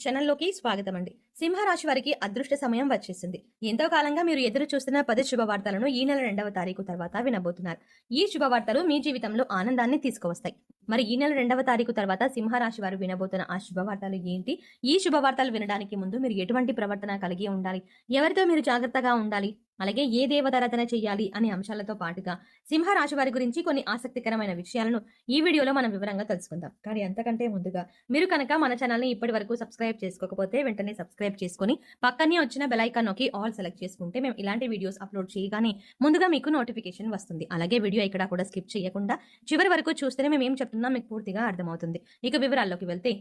ఛానల్లోకి స్వాగతం అండి సింహరాశి వారికి అదృష్ట సమయం వచ్చేసింది. ఎంతో కాలంగా మీరు ఎదురు చూస్తున్న పది శుభవార్తలను ఈ నెల రెండవ తారీఖు తర్వాత వినబోతున్నారు. ఈ శుభవార్తలు మీ జీవితంలో ఆనందాన్ని తీసుకువస్తాయి. మరి ఈ నెల రెండవ తారీఖు తర్వాత సింహరాశి వారు వినబోతున్న ఆ శుభవార్తలు ఏంటి? ఈ శుభవార్తలు వినడానికి ముందు మీరు ఎటువంటి ప్రవర్తన కలిగి ఉండాలి? ఎవరితో మీరు జాగ్రత్తగా ఉండాలి? అలాగే ఏ దేవతారాధన చేయాలి అనే అంశాలతో పాటుగా సింహరాశి వారి గురించి కొన్ని ఆసక్తికరమైన విషయాలను ఈ వీడియోలో మనం వివరంగా తెలుసుకుందాం. కానీ అంతకంటే ముందుగా మీరు కనుక మన ఛానల్ని ఇప్పటి వరకు సబ్స్క్రైబ్ చేసుకోకపోతే వెంటనే సబ్స్క్రైబ్ చేసుకొని పక్కనే వచ్చిన బెలైకాన్ నొక్కి ఆల్ సెలెక్ట్ చేసుకుంటే మేము ఇలాంటి వీడియోస్ అప్లోడ్ చేయగానే ముందుగా మీకు నోటిఫికేషన్ వస్తుంది. అలాగే వీడియో ఇక్కడ కూడా స్కిప్ చేయకుండా చివరి వరకు చూస్తేనే మేము ఏం చెప్తున్నాం మీకు పూర్తిగా అర్థమవుతుంది. ఇక వివరాల్లోకి వెళ్తే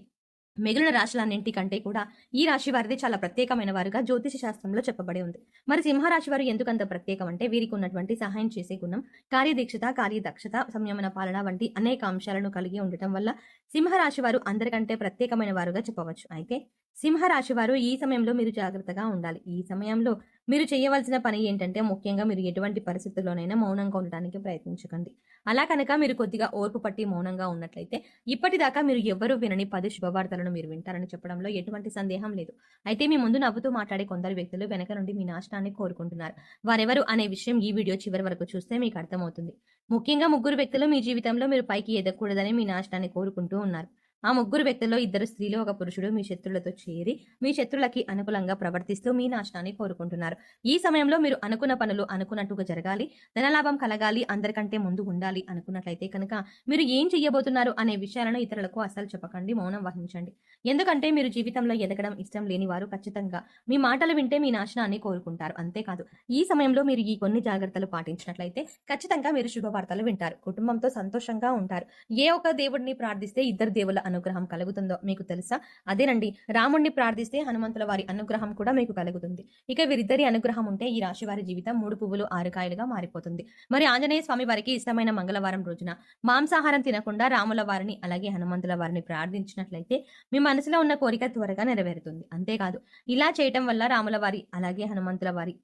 మిగిలిన రాశులన్నింటికంటే కూడా ఈ రాశి వారిది చాలా ప్రత్యేకమైన వారుగా జ్యోతిష శాస్త్రంలో చెప్పబడి ఉంది. మరి సింహరాశి వారు ఎందుకంత ప్రత్యేకం అంటే వీరికి ఉన్నటువంటి సహాయం చేసే గుణం కార్యదీక్షత కార్యదక్షత సంయమన పాలన వంటి అనేక అంశాలను కలిగి ఉండటం వల్ల సింహరాశి వారు అందరికంటే ప్రత్యేకమైన వారుగా చెప్పవచ్చు. అయితే సింహరాశి వారు ఈ సమయంలో మీరు జాగ్రత్తగా ఉండాలి. ఈ సమయంలో మీరు చేయవలసిన పని ఏంటంటే ముఖ్యంగా మీరు ఎటువంటి పరిస్థితుల్లోనైనా మౌనంగా ఉండడానికి ప్రయత్నించకండి. అలా కనుక మీరు కొద్దిగా ఓర్పు పట్టి మౌనంగా ఉన్నట్లయితే ఇప్పటిదాకా మీరు ఎవ్వరూ వినని పది శుభవార్తలను మీరు వింటారని చెప్పడంలో ఎటువంటి సందేహం లేదు. అయితే మీ ముందు నవ్వుతూ మాట్లాడే కొందరు వ్యక్తులు వెనక నుండి మీ నాశనాన్ని కోరుకుంటున్నారు. వారెవరు అనే విషయం ఈ వీడియో చివరి వరకు చూస్తే మీకు అర్థమవుతుంది. ముఖ్యంగా ముగ్గురు వ్యక్తులు మీ జీవితంలో మీరు పైకి ఎదగకూడదని మీ నాశనాన్ని కోరుకుంటూ ఉన్నారు. ఆ ముగ్గురు వ్యక్తుల్లో ఇద్దరు స్త్రీలు ఒక పురుషుడు మీ శత్రులతో చేరి మీ శత్రులకి అనుకూలంగా ప్రవర్తిస్తూ మీ నాశనాన్ని కోరుకుంటున్నారు. ఈ సమయంలో మీరు అనుకున్న పనులు అనుకున్నట్టుగా జరగాలి ధనలాభం కలగాలి అందరికంటే ముందు ఉండాలి అనుకున్నట్లయితే కనుక మీరు ఏం చెయ్యబోతున్నారు అనే విషయాలను ఇతరులకు అసలు చెప్పకండి మౌనం వహించండి. ఎందుకంటే మీరు జీవితంలో ఎదగడం ఇష్టం లేని వారు ఖచ్చితంగా మీ మాటలు వింటే మీ నాశనాన్ని కోరుకుంటారు అంతేకాదు. ఈ సమయంలో మీరు ఈ కొన్ని జాగ్రత్తలు పాటించినట్లయితే ఖచ్చితంగా మీరు శుభవార్తలు వింటారు కుటుంబంతో సంతోషంగా ఉంటారు. ఏ ఒక్క దేవుడిని ప్రార్థిస్తే ఇద్దరు దేవుళ్ళ అనుగ్రహం కలుగుతుందో మీకు తెలుసా? అదేనండి రాముణ్ణి ప్రార్థిస్తే హనుమంతుల వారి అనుగ్రహం కూడా మీకు కలుగుతుంది. ఇక వీరిద్దరి అనుగ్రహం ఉంటే ఈ రాశి వారి జీవితం మూడు పువ్వులు ఆరు కాయలుగా మారిపోతుంది. మరి ఆంజనేయ స్వామి వారికి ఇష్టమైన మంగళవారం రోజున మాంసాహారం తినకుండా రాముల వారిని అలాగే హనుమంతుల వారిని ప్రార్థించినట్లయితే మీ మనసులో ఉన్న కోరిక త్వరగా నెరవేరుతుంది. అంతేకాదు ఇలా చేయటం వల్ల రాముల వారి అలాగే హనుమంతుల వారి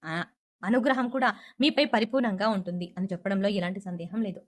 అనుగ్రహం కూడా మీపై పరిపూర్ణంగా ఉంటుంది అని చెప్పడంలో ఎలాంటి సందేహం లేదు.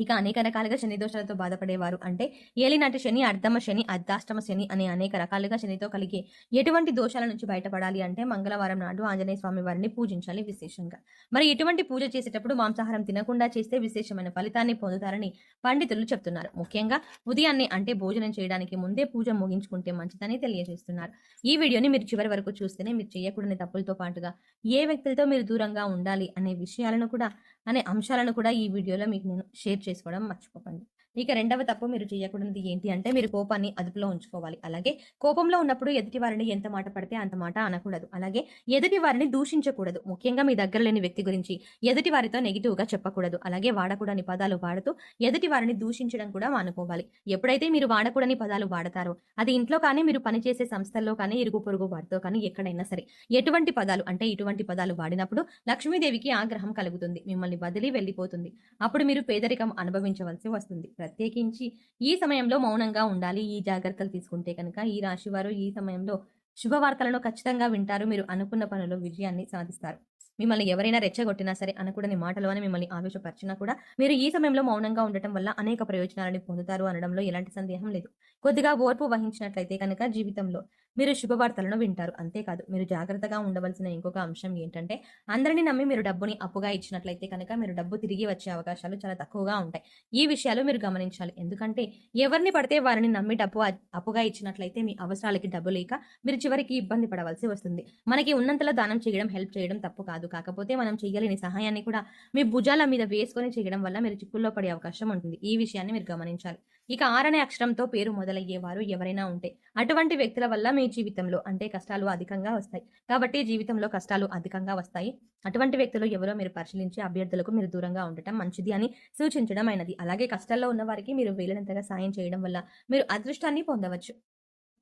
ఇక అనేక రకాలుగా శని దోషాలతో బాధపడేవారు. అంటే ఏలినాటి శని అర్ధమ శని అర్ధాష్టమ శని అనే అనేక రకాలుగా శనితో కలిగే ఎటువంటి దోషాల నుంచి బయటపడాలి అంటే మంగళవారం నాడు ఆంజనేయ స్వామి వారిని పూజించాలి విశేషంగా. మరి ఎటువంటి పూజ చేసేటప్పుడు మాంసాహారం తినకుండా చేస్తే విశేషమైన ఫలితాన్ని పొందుతారని పండితులు చెప్తున్నారు. ముఖ్యంగా ఉదయాన్నే అంటే భోజనం చేయడానికి ముందే పూజ ముగించుకుంటే మంచిదని తెలియజేస్తున్నారు. ఈ వీడియోని మీరు చివరి వరకు చూస్తేనే మీరు చేయకూడని తప్పులతో పాటుగా ఏ వ్యక్తులతో మీరు దూరంగా ఉండాలి అనే విషయాలను కూడా అనే అంశాలను కూడా ఈ వీడియోలో మీకు నేను షేర్ చేసుకోవడం మర్చిపోకండి. ఇక రెండవ తప్పు మీరు చేయకూడనిది ఏంటి అంటే మీరు కోపాన్ని అదుపులో ఉంచుకోవాలి. అలాగే కోపంలో ఉన్నప్పుడు ఎదుటి వారిని ఎంత మాట పడితే అంత మాట అనకూడదు. అలాగే ఎదుటి వారిని దూషించకూడదు. ముఖ్యంగా మీ దగ్గర లేని వ్యక్తి గురించి ఎదుటి వారితో నెగిటివ్గా చెప్పకూడదు. అలాగే వాడకూడని పదాలు వాడుతూ ఎదుటి వారిని దూషించడం కూడా మానుకోవాలి. ఎప్పుడైతే మీరు వాడకూడని పదాలు వాడతారో అది ఇంట్లో కానీ మీరు పనిచేసే సంస్థల్లో కానీ ఇరుగు పొరుగు వారితో కానీ ఎక్కడైనా సరే ఎటువంటి పదాలు అంటే ఇటువంటి పదాలు వాడినప్పుడు లక్ష్మీదేవికి ఆగ్రహం కలుగుతుంది. మిమ్మల్ని వదిలి వెళ్ళిపోతుంది. అప్పుడు మీరు పేదరికం అనుభవించవలసి వస్తుంది. ప్రత్యేకించి ఈ సమయంలో మౌనంగా ఉండాలి. ఈ జాగ్రత్తలు తీసుకుంటే కనుక ఈ రాశి వారు ఈ సమయంలో శుభవార్తలను ఖచ్చితంగా వింటారు. మీరు అనుకున్న పనులు విజయాన్ని సాధిస్తారు. మిమ్మల్ని ఎవరైనా రెచ్చగొట్టినా సరే అనకూడని మాటలు అని మిమ్మల్ని ఆవేశపరిచినా కూడా మీరు ఈ సమయంలో మౌనంగా ఉండటం వల్ల అనేక ప్రయోజనాలను పొందుతారు అనడంలో ఎలాంటి సందేహం లేదు. కొద్దిగా ఓర్పు వహించినట్లయితే కనుక జీవితంలో మీరు శుభవార్తలను వింటారు. అంతేకాదు మీరు జాగ్రత్తగా ఉండవలసిన ఇంకొక అంశం ఏంటంటే అందరినీ నమ్మి మీరు డబ్బుని అప్పుగా ఇచ్చినట్లయితే కనుక మీరు డబ్బు తిరిగి వచ్చే అవకాశాలు చాలా తక్కువగా ఉంటాయి. ఈ విషయాలు మీరు గమనించాలి. ఎందుకంటే ఎవరిని పడితే వారిని నమ్మి డబ్బు అప్పుగా ఇచ్చినట్లయితే మీ అవసరాలకి డబ్బు లేక మీరు చివరికి ఇబ్బంది పడవలసి వస్తుంది. మనకి ఉన్నంతలో దానం చేయడం హెల్ప్ చేయడం తప్పు కాదు. కాకపోతే మనం చేయలేని సహాయాన్ని కూడా మీ భుజాల మీద వేసుకొని చేయడం వల్ల మీరు చిక్కుల్లో పడే అవకాశం ఉంటుంది. ఈ విషయాన్ని మీరు గమనించాలి. ఇక ఆరనే అక్షరంతో పేరు మొదలయ్యేవారు ఎవరైనా ఉంటే. అటువంటి వ్యక్తుల వల్ల మీ జీవితంలో అంటే కష్టాలు అధికంగా వస్తాయి. కాబట్టి జీవితంలో కష్టాలు అధికంగా వస్తాయి. అటువంటి వ్యక్తులు ఎవరో మీరు పరిశీలించి అభ్యర్థులకు మీరు దూరంగా ఉండటం మంచిది అని సూచించడం అయినది. అలాగే కష్టాల్లో ఉన్న వారికి మీరు వీలైనంతగా సాయం చేయడం వల్ల మీరు అదృష్టాన్ని పొందవచ్చు.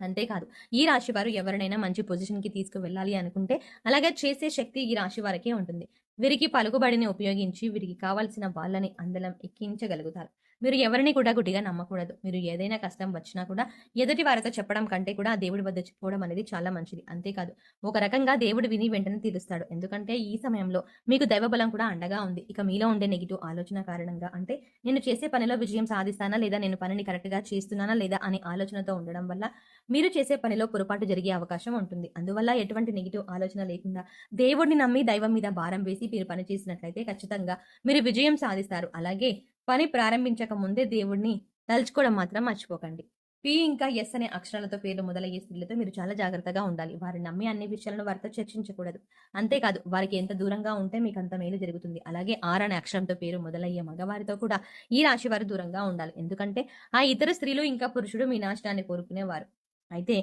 అంతేకాదు ఈ రాశి వారు ఎవరినైనా మంచి పొజిషన్కి తీసుకువెళ్ళాలి అనుకుంటే అలాగే చేసే శక్తి ఈ రాశి వారికే ఉంటుంది. వీరికి పలుకుబడిని ఉపయోగించి వీరికి కావాల్సిన వాళ్ళని అందలం ఎక్కించగలుగుతారు. మీరు ఎవరిని కూడా గుడ్డిగా నమ్మకూడదు. మీరు ఏదైనా కష్టం వచ్చినా కూడా ఎదుటి వారితో చెప్పడం కంటే కూడా దేవుడి వద్ద చెప్పుకోవడం అనేది చాలా మంచిది. అంతేకాదు ఒక రకంగా దేవుడు విని వెంటనే తీరుస్తాడు. ఎందుకంటే ఈ సమయంలో మీకు దైవబలం కూడా అండగా ఉంది. ఇక మీలో ఉండే నెగిటివ్ ఆలోచన కారణంగా అంటే నేను చేసే పనిలో విజయం సాధిస్తానా లేదా నేను పనిని కరెక్ట్గా చేస్తున్నానా లేదా అనే ఆలోచనతో ఉండడం వల్ల మీరు చేసే పనిలో పొరపాటు జరిగే అవకాశం ఉంటుంది. అందువల్ల ఎటువంటి నెగిటివ్ ఆలోచన లేకుండా దేవుడిని నమ్మి దైవం మీద భారం వేసి మీరు పని చేసినట్లయితే ఖచ్చితంగా మీరు విజయం సాధిస్తారు. అలాగే పని ప్రారంభించక ముందే దేవుడిని తలుచుకోవడం మాత్రం మర్చిపోకండి. పి ఇంకా ఎస్ అనే అక్షరాలతో పేర్లు మొదలయ్యే స్త్రీలతో మీరు చాలా జాగ్రత్తగా ఉండాలి. వారిని నమ్మి అన్ని విషయాలను వారితో చర్చించకూడదు. అంతేకాదు వారికి ఎంత దూరంగా ఉంటే మీకు అంత మేలు జరుగుతుంది. అలాగే ఆర్ అనే అక్షరంతో పేరు మొదలయ్యే మగవారితో కూడా ఈ రాశి వారు దూరంగా ఉండాలి. ఎందుకంటే ఆ ఇతర స్త్రీలు ఇంకా పురుషుడు మీ నాశనాన్ని కోరుకునేవారు. అయితే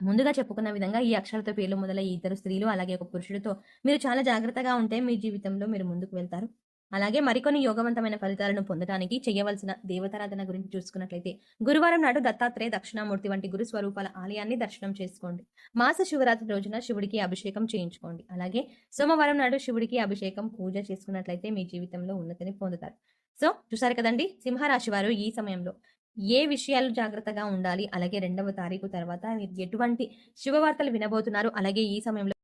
ముందుగా చెప్పుకున్న విధంగా ఈ అక్షరాలతో పేర్లు మొదలయ్యే ఇద్దరు స్త్రీలు అలాగే ఒక పురుషుడితో మీరు చాలా జాగ్రత్తగా ఉంటే మీ జీవితంలో మీరు ముందుకు వెళ్తారు. అలాగే మరికొన్ని యోగవంతమైన ఫలితాలను పొందడానికి చేయవలసిన దేవతారాధన గురించి చూసుకున్నట్లయితే గురువారం నాడు దత్తాత్రేయ దక్షిణామూర్తి వంటి గురు స్వరూపాల ఆలయాన్ని దర్శనం చేసుకోండి. మాస శివరాత్రి రోజున శివుడికి అభిషేకం చేయించుకోండి. అలాగే సోమవారం నాడు శివుడికి అభిషేకం పూజ చేసుకున్నట్లయితే మీ జీవితంలో ఉన్నతిని పొందుతారు. సో చూసారు కదండి? సింహరాశి వారు ఈ సమయంలో ఏ విషయాలు జాగ్రత్తగా ఉండాలి? అలాగే రెండవ తారీఖు తర్వాత మీరు ఎటువంటి శుభవార్తలు వినబోతున్నారు? అలాగే ఈ సమయంలో